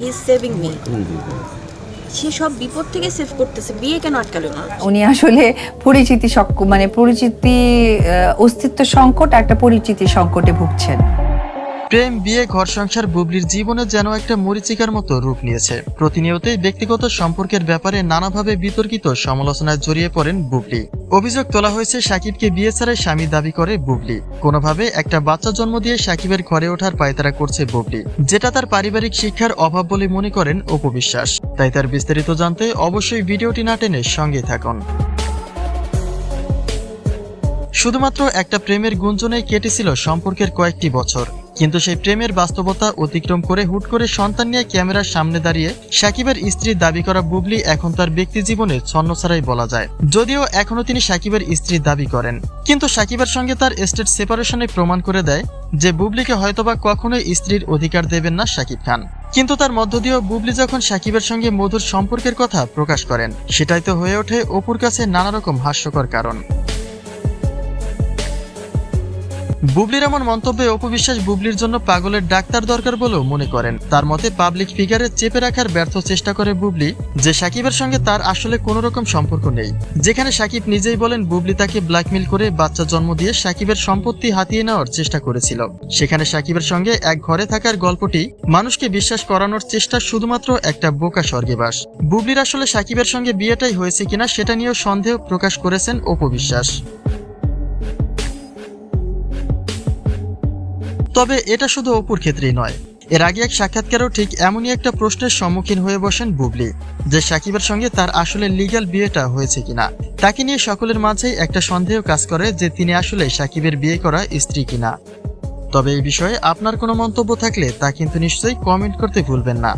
হি saving me সে সব বিপদ থেকে সেভ করতেছে। বিয়ে কেন আটকালো না? উনি আসলে পরিচিতি সক- মানে পরিচিতি অস্তিত্ব সংকট একটা পরিচিতি সংকটে ভুগছেন। প্রেম বিয়ে ঘর সংসার বুবলির জীবনে যেন একটা মরিচিকার মতো রূপ নিয়েছে। প্রতিনিয়তই ব্যক্তিগত সম্পর্কের ব্যাপারে নানাভাবে বিতর্কিত সমালোচনায় জড়িয়ে পড়েন বুবলি। অভিযোগ তোলা হয়েছে, সাকিবকে বিয়ে ছাড়াই স্বামী দাবি করে বুবলি। কোনোভাবে একটা বাচ্চা জন্ম দিয়ে সাকিবের ঘরে ওঠার পায়তারা করছে বুবলি, যেটা তার পারিবারিক শিক্ষার অভাব বলে মনে করেন অপবিশ্বাস তাই তার বিস্তারিত জানতে অবশ্যই ভিডিওটি না টেনে সঙ্গে থাকুন। শুধুমাত্র একটা প্রেমের গুঞ্জনেই কেটেছিল সম্পর্কের কয়েকটি বছর। কিন্তু সেই প্রেমের বাস্তবতা অতিক্রম করে হুট করে সন্তান নিয়ে ক্যামেরার সামনে দাঁড়িয়ে সাকিবের স্ত্রী দাবি করা বুবলি এখন তার ব্যক্তি জীবনে ছন্নছাড়াই বলা যায়। যদিও এখনও তিনি সাকিবের স্ত্রী দাবি করেন। কিন্তু সাকিবের সঙ্গে তার স্টেট সেপারেশনে প্রমাণ করে দেয় যে বুবলিকে হয়তোবা কখনোই স্ত্রীর অধিকার দেবেন না সাকিব খান। কিন্তু তার মধ্য দিয়েও বুবলি যখন সাকিবের সঙ্গে মধুর সম্পর্কের কথা প্রকাশ করেন, সেটাই তো হয়ে ওঠে অপুর কাছে নানা রকম হাস্যকর কারণ। বুবলির এমন মন্তব্যে অপবিশ্বাস বুবলির জন্য পাগলের ডাক্তার দরকার বলেও মনে করেন। তার মতে পাবলিক ফিগারে চেপে রাখার ব্যর্থ চেষ্টা করে বুবলি যে সাকিবের সঙ্গে তার আসলে কোনো রকম সম্পর্ক নেই। যেখানে সাকিব নিজেই বলেন, বুবলি তাকে ব্ল্যাকমেল করে বাচ্চা জন্ম দিয়ে সাকিবের সম্পত্তি হাতিয়ে নেওয়ার চেষ্টা করেছিল। সেখানে সাকিবের সঙ্গে এক ঘরে থাকার গল্পটি মানুষকে বিশ্বাস করানোর চেষ্টা শুধুমাত্র একটা বোকা স্বর্গেবাস। বুবলির আসলে সাকিবের সঙ্গে বিয়েটাই হয়েছে কিনা সেটা নিয়েও সন্দেহ প্রকাশ করেছেন অপবিশ্বাস। তবে এটা শুধু অপুর ক্ষেত্রেই নয়। এর আগে এক সাক্ষাৎকারেও ঠিক এমনই একটা প্রশ্নের সম্মুখীন হয়ে বসেন বুবলি, যে সাকিবের সঙ্গে তার আসলে লিগ্যাল বিয়েটা হয়েছে কিনা। তাকে নিয়ে সকলের মাঝেই একটা সন্দেহ কাজ করে যে তিনি আসলে সাকিবের বিয়ে করা স্ত্রী কিনা। তবে এই বিষয়ে আপনার কোনো মন্তব্য থাকলে তা কিন্তু নিশ্চয়ই কমেন্ট করতে ভুলবেন না।